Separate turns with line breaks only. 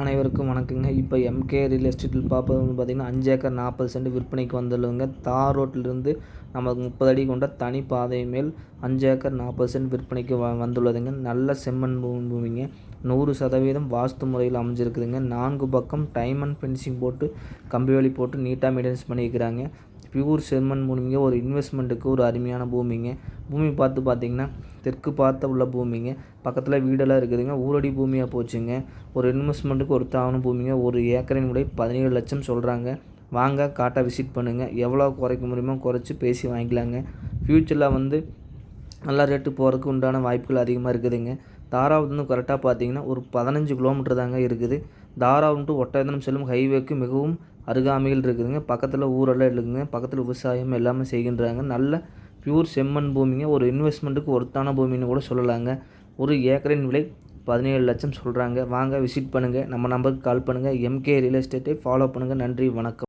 அனைவருக்கும் வணக்கங்க. இப்போ எம்கே ரியல் எஸ்டேட்டில் பார்ப்பது வந்து பார்த்திங்கன்னா அஞ்சு ஏக்கர் நாற்பது சென்ட் விற்பனைக்கு வந்துள்ளதுங்க. தார் ரோட்டிலிருந்து நமக்கு முப்பது அடி கொண்ட தனி பாதை மேல் அஞ்சு ஏக்கர் நாற்பது சென்ட் விற்பனைக்கு வ வந்துள்ளதுங்க. நல்ல செம்மண் பூமி பூமிங்க. நூறு சதவீதம் வாஸ்து முறையில் அமைஞ்சிருக்குதுங்க. நான்கு பக்கம் டைமண்ட் ஃபென்சிங் போட்டு கம்பி வேலி போட்டு நீட்டாக மெயின்டெனன்ஸ் பண்ணியிருக்கிறாங்க. பியூர் செம்மண் பூமிங்க ஒரு இன்வெஸ்ட்மெண்ட்டுக்கு ஒரு அருமையான பூமிங்க. பூமி பார்த்து பார்த்தீங்கன்னா தெற்கு பார்த்த உள்ள பூமிங்க. பக்கத்தில் வீடெல்லாம் இருக்குதுங்க. ஊரடி பூமியாக போச்சுங்க. ஒரு இன்வெஸ்ட்மெண்ட்டுக்கு ஒரு தாவண பூமிங்க. ஒரு ஏக்கரின் விலை பதினேழு லட்சம் சொல்கிறாங்க வாங்க காட்டை விசிட் பண்ணுங்கள் எவ்வளோ குறைக்க முடியுமோ குறைச்சி பேசி வாங்கிக்கலாங்க. ஃப்யூச்சரில் வந்து நல்லா ரேட்டு போகிறதுக்கு உண்டான வாய்ப்புகள் அதிகமாக இருக்குதுங்க. தாராபுரம் கரெக்டாக பார்த்தீங்கன்னா ஒரு பதினஞ்சு கிலோமீட்டர் தாங்க இருக்குது. தாராபுரம் டு செல்லும் ஹைவேக்கு மிகவும் அருகாமையில் இருக்குதுங்க. பக்கத்தில் ஊரெல்லாம் இருக்குதுங்க பக்கத்தில் விவசாயம் எல்லாமே செய்கின்றாங்க. நல்ல பியூர் செம்மண் பூமிங்க. ஒரு இன்வெஸ்ட்மெண்ட்டுக்கு ஒருத்தான பூமின்னு கூட சொல்லலாங்க. ஒரு ஏக்கரின் விலை பதினேழு லட்சம் சொல்கிறாங்க வாங்க விசிட் பண்ணுங்கள் நம்ம நம்பருக்கு கால் பண்ணுங்கள் எம்கே ரியல் எஸ்டேட்டை ஃபாலோ பண்ணுங்கள் நன்றி. வணக்கம்.